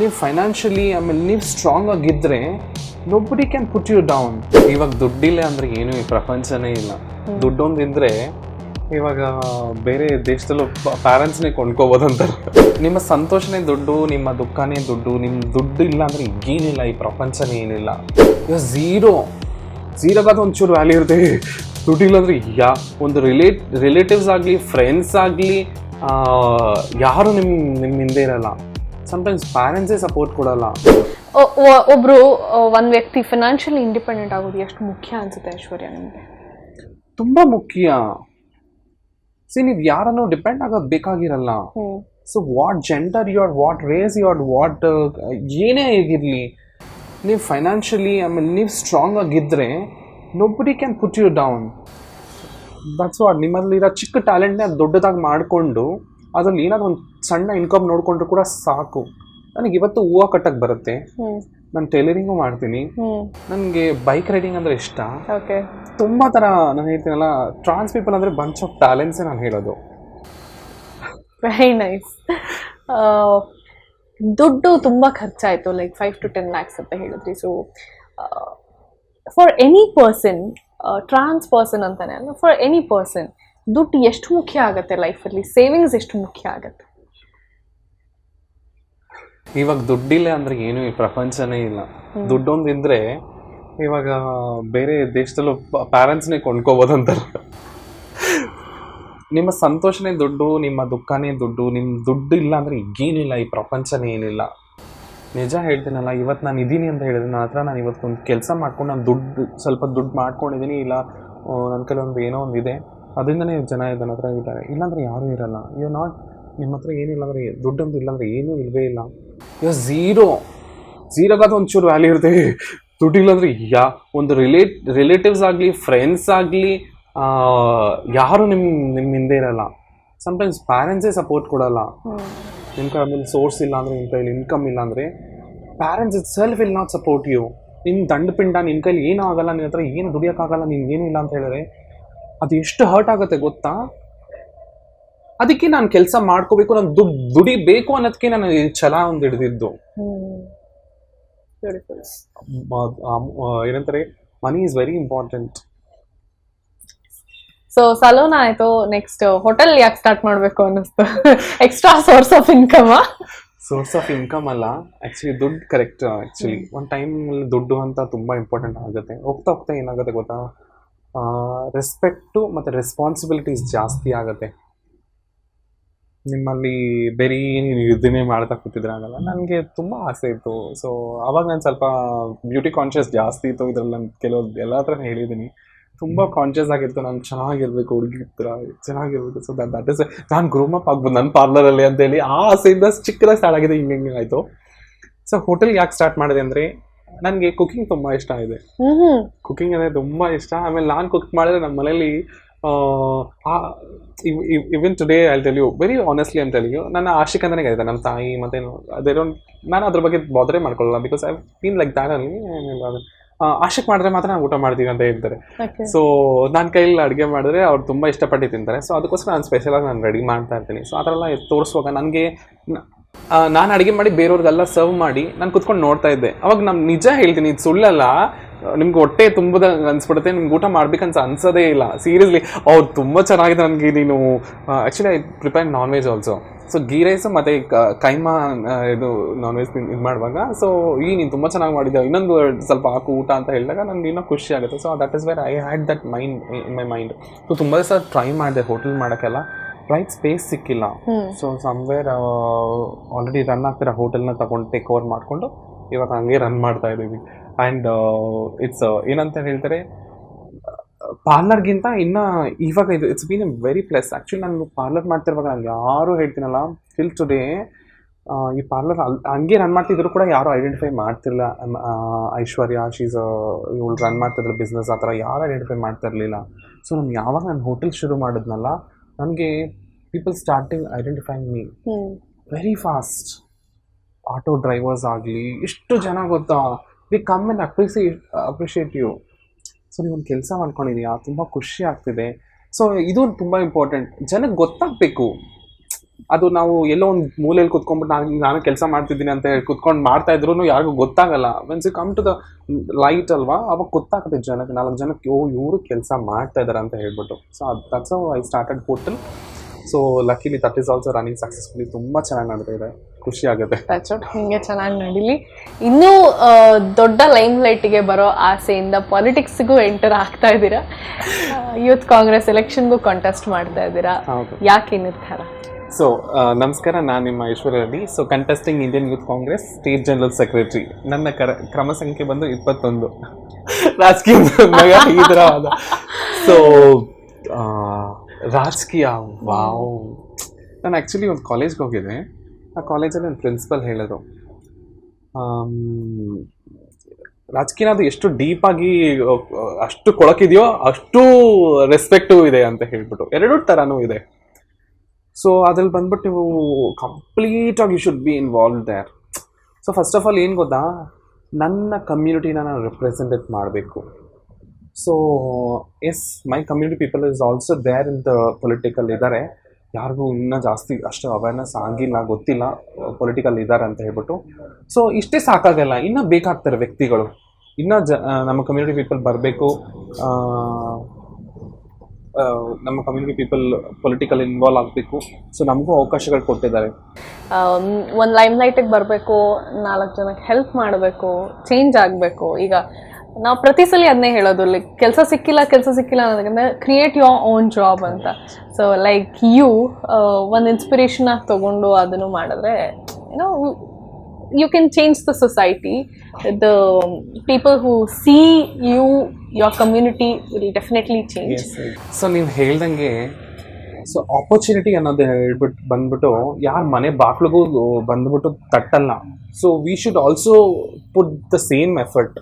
ನೀವು ಫೈನಾನ್ಷಿಯಲಿ ಆಮೇಲೆ ನೀವು ಸ್ಟ್ರಾಂಗ್ ಆಗಿದ್ದರೆ nobody can put you down ಇವಾಗ ದುಡ್ಡಿಲ್ಲ ಅಂದರೆ ಏನು ಈ ಪ್ರಪಂಚನೇ ಇಲ್ಲ. ದುಡ್ಡೊಂದಿದ್ರೆ ಇವಾಗ ಬೇರೆ ದೇಶದಲ್ಲೂ ಪ್ಯಾರೆಂಟ್ಸ್ನೇ ಕೊಂಡ್ಕೋಬೋದು ಅಂತಾರೆ ನಿಮ್ಮ ಸಂತೋಷನೇ ದುಡ್ಡು ನಿಮ್ಮ ದುಃಖನೇ ದುಡ್ಡು ನಿಮ್ಮ ದುಡ್ಡು ಇಲ್ಲ ಅಂದರೆ ಈಗೇನಿಲ್ಲ ಈ ಪ್ರಪಂಚನೇ ಏನಿಲ್ಲ. ಇವಾಗ ಝೀರೋ ಝೀರೋಗಾದ ಒಂಚೂರು ವ್ಯಾಲ್ಯೂ ಇರುತ್ತೆ. ದುಡ್ಡಿಲ್ಲ ಅಂದರೆ ಯಾ ಒಂದು ರಿಲೇಟ್ ರಿಲೇಟಿವ್ಸ್ ಆಗಲಿ ಫ್ರೆಂಡ್ಸ್ ಆಗಲಿ ಯಾರು ನಿಮ್ಮ ನಿಮ್ಮ ಹಿಂದೆ ಇರಲ್ಲ. ಸಮ್ಟೈಮ್ಸ್ ಪ್ಯಾರೆಂಟ್ಸೇ ಸಪೋರ್ಟ್ ಕೊಡಲ್ಲ. ಒಬ್ಬರು ಒಂದು ವ್ಯಕ್ತಿ ಫಿನಾನ್ಷಿಯಲಿ ಇಂಡಿಪೆಂಡೆಂಟ್ ಆಗೋದು ಎಷ್ಟು ಮುಖ್ಯ ಅನ್ಸುತ್ತೆ ಐಶ್ವರ್ಯ ನಿಮಗೆ? ತುಂಬ ಮುಖ್ಯ. ಸಿ ನೀವು ಯಾರನ್ನು ಡಿಪೆಂಡ್ ಆಗೋದು ಬೇಕಾಗಿರಲ್ಲ. So what gender you are what race you are what ಏನೇ ಆಗಿರಲಿ ನೀವು ಫೈನಾನ್ಷಿಯಲಿ ಆಮೇಲೆ ನೀವು ಸ್ಟ್ರಾಂಗ್ ಆಗಿದ್ದರೆ nobody can put you down that's what ನಿಮ್ಮಲ್ಲಿರೋ ಚಿಕ್ಕ ಟ್ಯಾಲೆಂಟ್ನೇ ಅದು ದೊಡ್ಡದಾಗಿ ಮಾಡಿಕೊಂಡು ಅದರಲ್ಲಿ ಏನಾದ್ರು ಒಂದು ಸಣ್ಣ ಇನ್ಕಮ್ ನೋಡಿಕೊಂಡ್ರು ಕೂಡ ಸಾಕು. ನನಗೆ ಇವತ್ತು ಹೂವು ಕಟ್ಟಕ್ಕೆ ಬರುತ್ತೆ. ನಾನು ಟೈಲರಿಂಗು ಮಾಡ್ತೀನಿ. ನನಗೆ ಬೈಕ್ ರೈಡಿಂಗ್ ಅಂದರೆ ಇಷ್ಟ. ಓಕೆ. ತುಂಬ ಥರ ನಾನು ಹೇಳ್ತೀನಲ್ಲ ಟ್ರಾನ್ಸ್ ಪೀಪಲ್ ಅಂದರೆ ಬಂಚ್ ಆಫ್ ಟ್ಯಾಲೆಂಟ್ಸೇ ನಾನು ಹೇಳೋದು. ವೆರಿ ನೈಸ್ ದುಡ್ಡು ತುಂಬ ಖರ್ಚಾಯಿತು like five to ten lakhs ಅಂತ ಹೇಳಿದ್ರಿ. So for any person trans person ಅಂತಾನೆ ಅಲ್ಲ ಫಾರ್ ಎನಿ ಪರ್ಸನ್ ದುಡ್ಡು ಎಷ್ಟು ಮುಖ್ಯ ಆಗುತ್ತೆ ಲೈಫಲ್ಲಿ ಸೇವಿಂಗ್ಸ್ ಎಷ್ಟು ಮುಖ್ಯ ಆಗುತ್ತೆ? ಇವಾಗ ದುಡ್ಡಿಲ್ಲ ಅಂದ್ರೆ ಏನು ಈ ಪ್ರಪಂಚನೇ ಇಲ್ಲ. ದುಡ್ಡೊಂದಿದ್ರೆ ಇವಾಗ ಬೇರೆ ದೇಶದಲ್ಲೂ ಪ್ಯಾರೆಂಟ್ಸ್ನೇ ಕೊಂಡ್ಕೋಬೋದು ಅಂತಾರೆ ನಿಮ್ಮ ಸಂತೋಷನೇ ದುಡ್ಡು ನಿಮ್ಮ ದುಃಖನೇ ದುಡ್ಡು ನಿಮ್ಮ ದುಡ್ಡು ಇಲ್ಲ ಅಂದರೆ ಏನಿಲ್ಲ ಈ ಪ್ರಪಂಚನೇ ಏನಿಲ್ಲ. ನಿಜ ಹೇಳ್ತೀನಲ್ಲ ಇವತ್ತು ನಾನು ಇದ್ದೀನಿ ಅಂತ ಹೇಳಿದ್ರೆ ನನ್ನ ಹತ್ರ ನಾನು ಇವತ್ತು ಒಂದು ಕೆಲಸ ಮಾಡ್ಕೊಂಡು ನಾನು ದುಡ್ಡು ಸ್ವಲ್ಪ ದುಡ್ಡು ಮಾಡ್ಕೊಂಡಿದ್ದೀನಿ ಇಲ್ಲ ನನ್ನ ಕೆಲವೊಂದು ಏನೋ ಒಂದು ಇದೆ ಅದರಿಂದನೇ ಜನ ನನ್ನ ಹತ್ರ ಇದ್ದಾರೆ. ಇಲ್ಲಾಂದ್ರೆ ಯಾರೂ ಇರಲ್ಲ. ಯು ನಾಟ್ ನಿಮ್ಮ ಹತ್ರ ಏನಿಲ್ಲ ಅಂದರೆ ಇಲ್ಲ ಅಂದ್ರೆ ಏನೂ ಇಲ್ಲವೇ ಇಲ್ಲ. ಇವಾಗ ಝೀರೋ ಝೀರೋಗಾದ ಒಂಚೂರು ವ್ಯಾಲ್ಯೂ ಇರುತ್ತೆ. ದುಡ್ಡಿಲ್ಲ ಅಂದರೆ ಯಾ ಒಂದು ರಿಲೇಟ್ ರಿಲೇಟಿವ್ಸ್ ಆಗಲಿ ಫ್ರೆಂಡ್ಸ್ ಆಗಲಿ ಯಾರು ನಿಮ್ಮ ನಿಮ್ಮ ಹಿಂದೆ ಇರಲ್ಲ. ಸಮ್ಟೈಮ್ಸ್ ಪ್ಯಾರೆಂಟ್ಸೇ ಸಪೋರ್ಟ್ ಕೊಡಲ್ಲ. ನಿಮ್ಮ ಕೈಯಲ್ಲಿ ಸೋರ್ಸ್ ಇಲ್ಲ ಅಂದರೆ ನಿಮ್ಮ ಕೈಯಲ್ಲಿ ಇನ್ಕಮ್ ಇಲ್ಲ ಅಂದರೆ parents itself will not support you ನಿನ್ನ ದಂಡಪಿಂಡ ನಿನ್ನ ಕೈಲಿ ಏನೂ ಆಗಲ್ಲ ನಿನ್ನ ಹತ್ರ ಏನು ದುಡಿಯೋಕ್ಕಾಗಲ್ಲ ನಿನ್ಗೆ ಏನೂ ಇಲ್ಲ ಅಂತ ಹೇಳಿದ್ರೆ ಅದು ಎಷ್ಟು ಹರ್ಟ್ ಆಗುತ್ತೆ ಗೊತ್ತಾ? ಅದಕ್ಕೆ ನಾನು ಕೆಲಸ ಮಾಡ್ಕೋಬೇಕು ನಾನು ದುಡ್ಡು ದುಡಿಬೇಕು ಅನ್ನೋದಕ್ಕೆ ನಾನು ಈ ಛಲ ಒಂದು ಹಿಡಿದಿದ್ದು. ಏನಂತಾರೆ? Money is very important so salon ಆಯ್ತು. ನೆಕ್ಸ್ಟ್ ಹೋಟೆಲ್ ಯಾಕೆ ಸ್ಟಾರ್ಟ್ ಮಾಡಬೇಕು ಅನ್ನಿಸ್ತು? Extra source of income source of income ಅಲ್ಲ. ಆಕ್ಚುಲಿ ದುಡ್ಡು ಕರೆಕ್ಟ್ ಆಕ್ಚುಲಿ ಒಂದು ಟೈಮ್ ದುಡ್ಡು ಅಂತ ತುಂಬ ಇಂಪಾರ್ಟೆಂಟ್ ಆಗುತ್ತೆ. ಹೋಗ್ತಾ ಹೋಗ್ತಾ ಏನಾಗುತ್ತೆ ಗೊತ್ತಾ? ರೆಸ್ಪೆಕ್ಟು ಮತ್ತು ರೆಸ್ಪಾನ್ಸಿಬಿಲಿಟೀಸ್ ಜಾಸ್ತಿ ಆಗುತ್ತೆ. ನಿಮ್ಮಲ್ಲಿ ಬೇರೆ ನೀನು ಇದನ್ನೇ ಮಾಡ್ತಾ ಕೂತಿದ್ರೆ ಆಗಲ್ಲ? ನನಗೆ ತುಂಬ ಆಸೆ ಇತ್ತು. ಸೊ ಅವಾಗ ನಾನು ಸ್ವಲ್ಪ ಬ್ಯೂಟಿ ಕಾನ್ಷಿಯಸ್ ಜಾಸ್ತಿ ಇತ್ತು. ಇದ್ರಲ್ಲಿ ನಾನು ಕೆಲವು ಎಲ್ಲ ಹತ್ರ ಹೇಳಿದ್ದೀನಿ ತುಂಬ ಕಾನ್ಷಿಯಸ್ ಆಗಿತ್ತು ನಾನು ಚೆನ್ನಾಗಿರ್ಬೇಕು ಹುಡುಗಿ ಹತ್ರ ಚೆನ್ನಾಗಿರ್ಬೇಕು. ಸೊ ದಟ್ ದಟ್ ಇಸ್ ನಾನು ಗ್ರೂಮಪ್ ಆಗ್ಬೋದು ನನ್ನ ಪಾರ್ಲರಲ್ಲಿ ಅಂತೇಳಿ ಆ ಆಸೆಯಿಂದ ಚಿಕ್ಕದಾಗಿ ಸ್ಟಾರ್ಟ್ ಆಗಿದೆ ಹಿಂಗೆ ಹಿಂಗೆ ಆಯಿತು. ಸೊ ಹೋಟೆಲ್ ಯಾಕೆ ಸ್ಟಾರ್ಟ್ ಮಾಡಿದೆ ಅಂದರೆ ನನಗೆ ಕುಕಿಂಗ್ ತುಂಬ ಇಷ್ಟ ಇದೆ. ಕುಕ್ಕಿಂಗ್ ಕುಕಿಂಗ್ ಅಂದರೆ ತುಂಬ ಇಷ್ಟ. ಆಮೇಲೆ ನಾನು ಕುಕ್ ಮಾಡಿದ್ರೆ ನಮ್ಮ ಮನೇಲಿ even today I tell you very honestly ಅಂತ ಯು ನನ್ನ ಆಶಿಕ್ ಅಂತಲೇ ಇದೆ ನಮ್ಮ ತಾಯಿ ಮತ್ತೆ ಅದೇ ನಾನು ಅದ್ರ ಬಗ್ಗೆ ಬಾದರೇ ಮಾಡ್ಕೊಳ್ಳಲ್ಲ because I feel like that ಅಲ್ಲಿ ಆಶಕ್ ಮಾಡಿದ್ರೆ ಮಾತ್ರ ನಾನು ಊಟ ಮಾಡ್ತೀವಿ ಅಂತ ಹೇಳ್ತಾರೆ. ಸೊ ನನ್ನ ಕೈಲಿ ಅಡುಗೆ ಮಾಡಿದ್ರೆ ಅವ್ರು ತುಂಬ ಇಷ್ಟಪಟ್ಟು ತಿಂತಾರೆ. ಸೊ ಅದಕ್ಕೋಸ್ಕರ ನಾನು ಸ್ಪೆಷಲಾಗಿ ನಾನು ರೆಡಿ ಮಾಡ್ತಾ ಇರ್ತೀನಿ. ಸೊ ಆ ಥರ ಎಲ್ಲ ತೋರಿಸುವಾಗ ನನಗೆ ನಾನು ಅಡುಗೆ ಮಾಡಿ ಬೇರೆಯವ್ರಿಗೆಲ್ಲ ಸರ್ವ್ ಮಾಡಿ ನಾನು ಕುತ್ಕೊಂಡು ನೋಡ್ತಾ ಇದ್ದೆ. ಅವಾಗ ನಾನು ನಿಜ ಹೇಳ್ತೀನಿ ಇದು ಸುಳ್ಳಲ್ಲ. ನಿಮ್ಗೆ ಹೊಟ್ಟೆ ತುಂಬದ ಅನ್ಸ್ಬಿಡುತ್ತೆ ನಿಮ್ಗೆ ಊಟ ಮಾಡ್ಬೇಕಂತ ಅನ್ಸೋದೇ ಇಲ್ಲ. ಸೀರಿಯಸ್ಲಿ ಅವ್ರು ತುಂಬ ಚೆನ್ನಾಗಿದೆ ನನಗೆ ನೀನು. Actually I prepare non veg also so ghee rice ಮತ್ತು ಕೈಮಾ ಇದು ನಾನ್ ವೆಜ್ ಇದು ಮಾಡುವಾಗ ಸೊ ಈ ನೀನು ತುಂಬ ಚೆನ್ನಾಗಿ ಮಾಡಿದ್ದೆ ಇನ್ನೊಂದು ಸ್ವಲ್ಪ ಹಾಕು ಊಟ ಅಂತ ಹೇಳಿದಾಗ ನನಗೆ ಇನ್ನೂ ಖುಷಿ ಆಗುತ್ತೆ. So that is where I had that mind in my mind so ತುಂಬ ದಿವಸ ಟ್ರೈ ಮಾಡಿದೆ ಹೋಟೆಲ್ ಮಾಡೋಕ್ಕೆಲ್ಲ. ರೈಟ್ ಸ್ಪೇಸ್ ಸಿಕ್ಕಿಲ್ಲ. ಸೊ ಸಮ್ವೇರ್ ಆಲ್ರೆಡಿ ರನ್ ಆಗ್ತಿರೋ ಹೋಟೆಲ್ನ ತಗೊಂಡು ಟೇಕ್ ಓವರ್ ಮಾಡಿಕೊಂಡು ಇವಾಗ ಹಂಗೆ ರನ್ ಮಾಡ್ತಾ ಇದ್ದೀವಿ ಆ್ಯಂಡ್ ಇಟ್ಸ್ ಏನಂತ ಹೇಳ್ತಾರೆ ಪಾರ್ಲರ್ಗಿಂತ ಇನ್ನು ಇವಾಗ ಇದು it's been a very plus actually ನಾನು ಪಾರ್ಲರ್ ಮಾಡ್ತಿರುವಾಗ ನಾನು ಯಾರು ಹೇಳ್ತೀನಲ್ಲ ಟಿಲ್ ಟುಡೇ ಈ ಪಾರ್ಲರ್ ಹಂಗೆ ರನ್ ಮಾಡ್ತಿದ್ರು ಕೂಡ ಯಾರು ಐಡೆಂಟಿಫೈ ಮಾಡ್ತಿರಲಿಲ್ಲ. ಐಶ್ವರ್ಯ ಶೀಸ್ ಇವಳು ರನ್ ಮಾಡ್ತಿದ್ರು ಬಿಸ್ನೆಸ್ ಆ ಥರ ಯಾರು ಐಡೆಂಟಿಫೈ ಮಾಡ್ತಾ ಇರಲಿಲ್ಲ ಸೊ ನಾನು ಯಾವಾಗ ನಾನು ಹೋಟೆಲ್ ಶುರು ಮಾಡಿದ್ನಲ್ಲ ನನಗೆ people starting identifying me very fast auto drivers ಆಗಲಿ ಎಷ್ಟು ಜನ ಗೊತ್ತಾ? We come and appreciate appreciate you so ನೀವೊಂದು ಕೆಲಸ ಮಾಡ್ಕೊಂಡಿದ್ದೀಯಾ ತುಂಬ ಖುಷಿ ಆಗ್ತಿದೆ. ಸೊ ಇದು ತುಂಬ ಇಂಪಾರ್ಟೆಂಟ್ ಜನಕ್ಕೆ ಗೊತ್ತಾಗಬೇಕು. ಅದು ನಾವು ಎಲ್ಲೋ ಒಂದು ಮೂಲೆಯಲ್ಲಿ ಕುತ್ಕೊಂಡ್ಬಿಟ್ಟು ನಾನು ನಾನು ಕೆಲಸ ಮಾಡ್ತಿದ್ದೀನಿ ಅಂತ ಹೇಳಿ ಕುತ್ಕೊಂಡು ಮಾಡ್ತಾ ಇದ್ರು ಯಾರಿಗೂ ಗೊತ್ತಾಗಲ್ಲ. Means you come to the light ಅಲ್ವಾ, ಅವಾಗ ಗೊತ್ತಾಗುತ್ತೆ ಜನಕ್ಕೆ. ನಾಲ್ಕು ಜನಕ್ಕೆ, ಓ, ಇವರು ಕೆಲಸ ಮಾಡ್ತಾ ಇದ್ದಾರೆ ಅಂತ ಹೇಳ್ಬಿಟ್ಟು. So that's I started hotel so luckily that is also running successfully ತುಂಬ ಚೆನ್ನಾಗಿ ನಡೆದಿದೆ ಇದೆ. ಖುಷಿ ಆಗುತ್ತೆ. ಟಚ್ ಔಟ್ ಹಿಂಗೆ ಚೆನ್ನಾಗಿ ನಡೀಲಿ. ಇನ್ನೂ ದೊಡ್ಡ ಲೈಮ್ ಲೈಟಿಗೆ ಬರೋ ಆಸೆಯಿಂದ ಪಾಲಿಟಿಕ್ಸ್ಗೂ ಎಂಟರ್ ಆಗ್ತಾ ಇದ್ದೀರಾ? ಯೂತ್ ಕಾಂಗ್ರೆಸ್ ಎಲೆಕ್ಷನ್ಗೂ ಕಂಟೆಸ್ಟ್ ಮಾಡ್ತಾ ಇದ್ದೀರಾ? ಯಾಕೆ ನಿರ್ಧಾರ? ಸೊ ನಮಸ್ಕಾರ ನಾನು ನಿಮ್ಮ Eshwara Reddy so contesting Indian Youth Congress state general secretary ನನ್ನ ಕರ ಕ್ರಮ ಸಂಖ್ಯೆ ಬಂದು ಇಪ್ಪತ್ತೊಂದು. ರಾಜಕೀಯ ಈ ಥರ ಸೊ ರಾಜಕೀಯ. ವಾವ್. ನಾನು ಆ್ಯಕ್ಚುಲಿ ಒಂದು ಕಾಲೇಜ್ಗೆ ಹೋಗಿದ್ದೆ. ಆ ಕಾಲೇಜಲ್ಲಿ ನನ್ನ ಪ್ರಿನ್ಸಿಪಲ್ ಹೇಳೋದು ರಾಜಕೀಯ ಅದು ಎಷ್ಟು ಡೀಪಾಗಿ ಅಷ್ಟು ಕೊಳಕಿದೆಯೋ ಅಷ್ಟು ರೆಸ್ಪೆಕ್ಟು ಇದೆ ಅಂತ ಹೇಳ್ಬಿಟ್ಟು, ಎರಡು ಥರನೂ ಇದೆ. ಸೊ ಅದ್ರಲ್ಲಿ ಬಂದ್ಬಿಟ್ಟು ನೀವು ಕಂಪ್ಲೀಟಾಗಿ you should be involve there so first of all ಏನು ಗೊತ್ತಾ? ನನ್ನ ಕಮ್ಯುನಿಟಿನ ನಾನು ರೆಪ್ರೆಸೆಂಟೇಟ್ ಮಾಡಬೇಕು. So yes my community people is also there in the political ಇದ್ದಾರೆ ಯಾರಿಗೂ ಇನ್ನೂ ಜಾಸ್ತಿ ಅಷ್ಟು ಅವೇರ್ನೆಸ್ ಆಗಿಲ್ಲ, ಗೊತ್ತಿಲ್ಲ ಪೊಲಿಟಿಕಲ್ ಇದ್ದಾರೆ ಅಂತ ಹೇಳ್ಬಿಟ್ಟು. ಸೊ ಇಷ್ಟೇ ಸಾಕಾಗಲ್ಲ. ಇನ್ನೂ ಬೇಕಾಗ್ತಾರೆ ವ್ಯಕ್ತಿಗಳು. ಇನ್ನೂ ಜ ನಮ್ಮ ಕಮ್ಯುನಿಟಿ ಪೀಪಲ್ ಬರಬೇಕು. ನಮ್ಮ ಕಮ್ಯುನಿಟಿ ಪೀಪಲ್ ಪೊಲಿಟಿಕಲ್ ಇನ್ವಾಲ್ವ್ ಆಗಬೇಕು. ಸೊ ನಮಗೂ ಅವಕಾಶಗಳು ಕೊಟ್ಟಿದ್ದಾರೆ. ಒಂದು ಲೈಮ್ ಲೈಟಿಗೆ ಬರಬೇಕು, ನಾಲ್ಕು ಜನಕ್ಕೆ ಹೆಲ್ಪ್ ಮಾಡಬೇಕು ಚೇಂಜ್ ಆಗಬೇಕು. ಈಗ ನಾವು ಪ್ರತಿ ಸಲ ಅದನ್ನೇ ಹೇಳೋದು ಲೈಕ್ ಕೆಲಸ ಸಿಕ್ಕಿಲ್ಲ ಕೆಲಸ ಸಿಕ್ಕಿಲ್ಲ ಅನ್ನೋದಕ್ಕಿಂತ ಕ್ರಿಯೇಟ್ ಯುವರ್ ಓನ್ ಜಾಬ್ ಅಂತ. ಸೊ ಲೈಕ್ ಯು ಒಂದು ಇನ್ಸ್ಪಿರೇಷನ್ ಆಗಿ ತೊಗೊಂಡು ಅದನ್ನು ಮಾಡಿದ್ರೆ ಏನೋ you can change the society the people who see you your community will definitely change so ನೀವು ಹೇಳ್ದಂಗೆ ಸೊ ಆಪರ್ಚುನಿಟಿ ಅನ್ನೋದು ಹೇಳ್ಬಿಟ್ಟು ಬಂದ್ಬಿಟ್ಟು ಯಾರು ಮನೆ ಬಾಗ್ಲಿಗೂ ಬಂದ್ಬಿಟ್ಟು ತಟ್ಟಲ್ಲ. So we should also put the same effort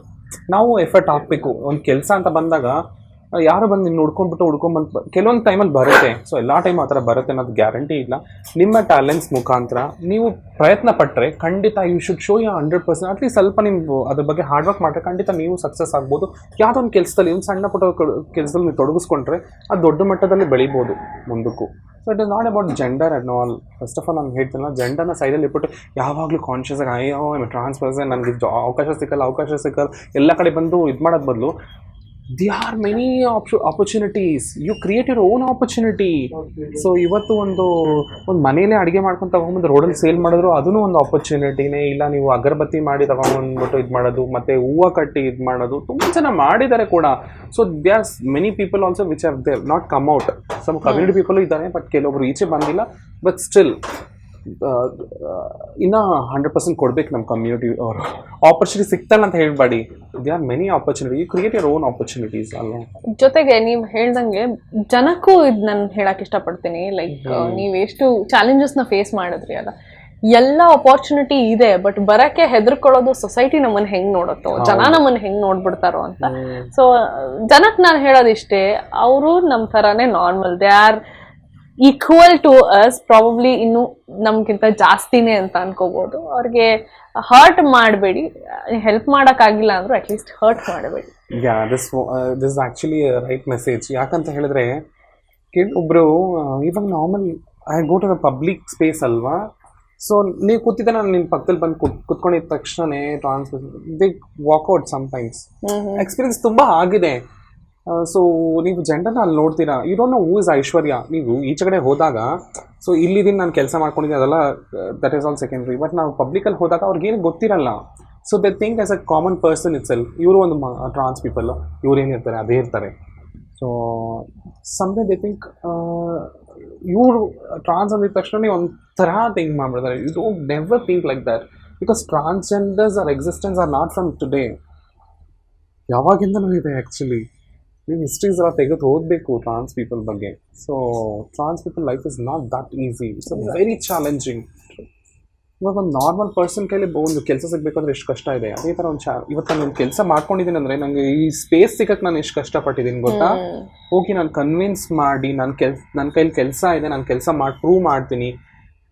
ನಾವು ಎಫರ್ಟ್ ಹಾಕಬೇಕು. ಒಂದು ಕೆಲಸ ಅಂತ ಬಂದಾಗ, ಯಾರು ಬಂದು ನಿನ್ನ ಹುಡ್ಕೊಂಡ್ಬಿಟ್ಟು ಹುಡ್ಕೊಂಡ್ಬಂದು ಕೆಲವೊಂದು ಟೈಮಲ್ಲಿ ಬರುತ್ತೆ. ಸೊ ಎಲ್ಲ ಟೈಮ್ ಆ ಥರ ಬರುತ್ತೆ ಅನ್ನೋದು ಗ್ಯಾರಂಟಿ ಇಲ್ಲ. ನಿಮ್ಮ ಟ್ಯಾಲೆಂಟ್ಸ್ ಮುಖಾಂತರ ನೀವು ಪ್ರಯತ್ನ ಪಟ್ಟರೆ ಖಂಡಿತ you should show you hundred percent at least ಸ್ವಲ್ಪ ನೀವು ಅದ್ರ ಬಗ್ಗೆ ಹಾರ್ಡ್ ವರ್ಕ್ ಮಾಡಿದ್ರೆ ಖಂಡಿತ ನೀವು ಸಕ್ಸಸ್ ಆಗ್ಬೋದು. ಯಾವುದೋ ಒಂದು ಕೆಲಸದಲ್ಲಿ, ಒಂದು ಸಣ್ಣ ಪುಟ್ಟ ಕೆಲಸದಲ್ಲಿ ನೀವು ತೊಡಗಿಸ್ಕೊಂಡ್ರೆ, ಅದು ದೊಡ್ಡ ಮಟ್ಟದಲ್ಲಿ ಬೆಳಿಬೋದು ಮುಂದಕ್ಕೂ. So it is not about gender at all first of all ನಾನು ಹೇಳ್ತೀನಲ್ಲ ಜೆಂಡರ್ನ ಸೈಡಲ್ಲಿ ಇಟ್ಬಿಟ್ಟು ಯಾವಾಗಲೂ ಕಾನ್ಷಿಯಸ್ ಆಗಿ ಅಯ್ಯೋ ಟ್ರಾನ್ಸ್ ನನಗೆ ಅವಕಾಶ ಸಿಕ್ಕಲ್ಲ ಅವಕಾಶ ಸಿಕ್ಕಲ್ಲ. ಎಲ್ಲ ಕಡೆ ಬಂದು ಇದು ಮಾಡೋದು ಬದಲು the are many opportunities you create your own opportunity so ಇವತ್ತು ಒಂದು ಒಂದು ಮನೇಲೆ ಅಡುಗೆ ಮಾಡ್ಕೊಂಡು ತಗೊಂಬಂದು ರೋಡಲ್ಲಿ ಸೇಲ್ ಮಾಡಿದ್ರು ಅದೂ ಒಂದು ಆಪರ್ಚುನಿಟಿನೇ ಇಲ್ಲ. ನೀವು ಅಗರಬತ್ತಿ ಮಾಡಿ ತಗೊಂಬಂದ್ಬಿಟ್ಟು ಇದು ಮಾಡೋದು ಮತ್ತು ಹೂವು ಕಟ್ಟಿ ಇದು ಮಾಡೋದು ತುಂಬ ಜನ ಮಾಡಿದ್ದಾರೆ ಕೂಡ. So they are many people also which are they not come out some community people ಇದ್ದಾರೆ ಬಟ್ ಕೆಲವೊಬ್ರು ಈಚೆ ಬಂದಿಲ್ಲ. ಬಟ್ ಸ್ಟಿಲ್ ಇನ್ನ ಹಂಡ್ರೆಡ್ ಪರ್ಸೆಂಟ್ ಕೊಡ್ಬೇಕು ನಮ್ಮ ಕಮ್ಯುನಿಟಿ ಅವರು. ಆಪರ್ಚುನಿಟಿ ಸಿಗ್ತಲ್ಲ ಅಂತ ಹೇಳ್ಬೇಡಿ. They are many opportunity you create your own opportunities ಅಲ್ಲ ಜೊತೆಗೆ ನೀವು ಹೇಳ್ದಂಗೆ ಜನಕ್ಕೂ ಇದು ನಾನು ಹೇಳಕ್ಕೆ ಇಷ್ಟಪಡ್ತೀನಿ. ಲೈಕ್ ನೀವು ಎಷ್ಟು ಚಾಲೆಂಜಸ್ನ ಫೇಸ್ ಮಾಡಿದ್ರಿ ಅಲ್ಲ. ಎಲ್ಲ ಅಪಾರ್ಚುನಿಟಿ ಇದೆ ಬಟ್ ಬರಕ್ಕೆ ಹೆದರ್ಕೊಳ್ಳೋದು ಸೊಸೈಟಿ ನಮ್ಮನ್ನ ಹೆಂಗ್ ನೋಡುತ್ತೋ ಜನ ನಮ್ಮನ್ನ ಹೆಂಗ್ ನೋಡ್ಬಿಡ್ತಾರೋ ಅಂತ. ಸೊ ಜನಕ್ಕೆ ನಾನು ಹೇಳೋದಿಷ್ಟೇ ಅವರು ನಮ್ಮ ಥರನೇ normal they are equal to us probably ಇನ್ನು ನಮ್ಗಿಂತ ಜಾಸ್ತಿನೇ ಅಂತ ಅನ್ಕೋಬಹುದು ಅವ್ರಿಗೆ ಹರ್ಟ್ ಮಾಡಬೇಡಿ. ಹೆಲ್ಪ್ ಮಾಡೋಕ್ಕಾಗಿಲ್ಲ ಅಂದ್ರೂ ಅಟ್ಲೀಸ್ಟ್ ಹರ್ಟ್ ಮಾಡಬೇಡಿ. Yeah this this actually right message ಯಾಕಂತ ಹೇಳಿದ್ರೆ ಒಬ್ರು ಒಬ್ಬರು ಇವಾಗ normal I go to the public space ಅಲ್ವಾ? ಸೊ ನೀವು ಕೂತಿದ್ದ ನಾನು ನಿಮ್ಮ ಪಕ್ಕದಲ್ಲಿ ಬಂದು ಕುತ್ ಕುತ್ಕೊಂಡಿದ್ದ ತಕ್ಷಣನೇ trans they walk out sometimes experience ತುಂಬ ಆಗಿದೆ. ಸೊ ನೀವು ಜೆಂಡರ್ನ ಅಲ್ಲಿ ನೋಡ್ತೀರಾ? You don't know who is Aishwarya ನೀವು ಈಚೆ ಕಡೆ ಹೋದಾಗ ಸೊ ಇಲ್ಲಿದ್ದೀನಿ ನಾನು ಕೆಲಸ ಮಾಡ್ಕೊಂಡಿದ್ದೀನಿ ಅದೆಲ್ಲ that is all secondary but ನಾವು ಪಬ್ಲಿಕಲ್ಲಿ ಹೋದಾಗ ಅವ್ರಿಗೇನು ಗೊತ್ತಿರಲ್ಲ. So they think as a common person itself ಇವರು ಒಂದು ಟ್ರಾನ್ಸ್ ಪೀಪಲ್ ಇವ್ರು ಏನಿರ್ತಾರೆ ಅದೇ ಇರ್ತಾರೆ. ಸೊ ಸಮ್ಟೈಮ್ ದೇ ಥಿಂಕ್ ಇವರು ಟ್ರಾನ್ಸ್ ಅಂದಿದ ತಕ್ಷಣ ಒಂಥರ ಥಿಂಕ್ ಮಾಡಿಬಿಡ್ತಾರೆ. You don't never think like that because transgenders are existence are not from today ಯಾವಾಗಿಂದನೂ ಇದೆ ಆ್ಯಕ್ಚುಲಿ ನೀವು ಹಿಸ್ಟ್ರೀಸ್ ಎಲ್ಲ ತೆಗೆದು ಓದಬೇಕು ಟ್ರಾನ್ಸ್ ಪೀಪಲ್ ಬಗ್ಗೆ. So trans people life is not that easy it's very challenging ಇವಾಗ ಒಂದು ನಾರ್ಮಲ್ ಪರ್ಸನ್ ಕೈಲಿ ಒಂದು ಕೆಲಸ ಸಿಗಬೇಕಂದ್ರೆ ಎಷ್ಟು ಕಷ್ಟ ಇದೆ? ಅದೇ ಥರ ಒಂದು ಚಾ ಇವತ್ತು ನಾನು ಒಂದು ಕೆಲಸ ಮಾಡ್ಕೊಂಡಿದ್ದೀನಿ ಅಂದರೆ ನನಗೆ ಈ ಸ್ಪೇಸ್ ಸಿಗಕ್ಕೆ ನಾನು ಎಷ್ಟು ಕಷ್ಟಪಟ್ಟಿದ್ದೀನಿ ಗೊತ್ತಾ? ಹೋಗಿ ನಾನು ಕನ್ವಿನ್ಸ್ ಮಾಡಿ ನನ್ನ ಕೆಲ್ಸ ನನ್ನ ಕೈಲಿ ಕೆಲಸ ಇದೆ ನಾನು ಕೆಲಸ ಮಾಡಿ ಪ್ರೂವ್ ಮಾಡ್ತೀನಿ.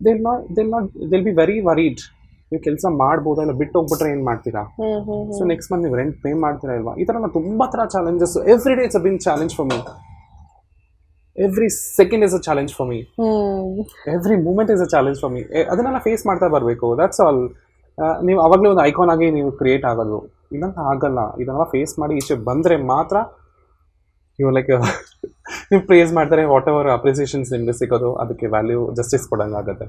They'll not they'll not they'll be very worried ನೀವು ಕೆಲಸ ಮಾಡ್ಬೋದಾ ಇಲ್ಲ ಬಿಟ್ಟು ಹೋಗ್ಬಿಟ್ರೆ ಏನು ಮಾಡ್ತೀರಾ? ಸೊ ನೆಕ್ಸ್ಟ್ ಮಂತ್ ನೀವು ರೆಂಟ್ ಪೇ ಮಾಡ್ತೀರಾ ಇಲ್ವಾ? ಈ ಥರ ನಾನು ತುಂಬ ಥರ challenges every day it's a been challenge for me every second is a challenge for me every moment is a challenge for me ಅದನ್ನೆಲ್ಲ ಫೇಸ್ ಮಾಡ್ತಾ ಬರಬೇಕು. ದಟ್ಸ್ ಆಲ್ ನೀವು ಅವಾಗಲೇ ಒಂದು ಐಕಾನ್ ಆಗಿ ನೀವು ಕ್ರಿಯೇಟ್ ಆಗೋದು ಇದಂತ ಆಗಲ್ಲ. ಇದನ್ನೆಲ್ಲ ಫೇಸ್ ಮಾಡಿ ಈಚೆ ಬಂದರೆ ಮಾತ್ರ ಯು ಲೈಕ್ ನೀವು ಪ್ರೇಸ್ ಮಾಡ್ತಾರೆ ವಾಟ್ ಎವರ್ ಅಪ್ರಿಸಿಯೇಷನ್ಸ್ ನಿಮಗೆ ಸಿಗೋದು ಅದಕ್ಕೆ ವ್ಯಾಲ್ಯೂ ಜಸ್ಟಿಸ್ ಕೊಡಂಗಾಗುತ್ತೆ.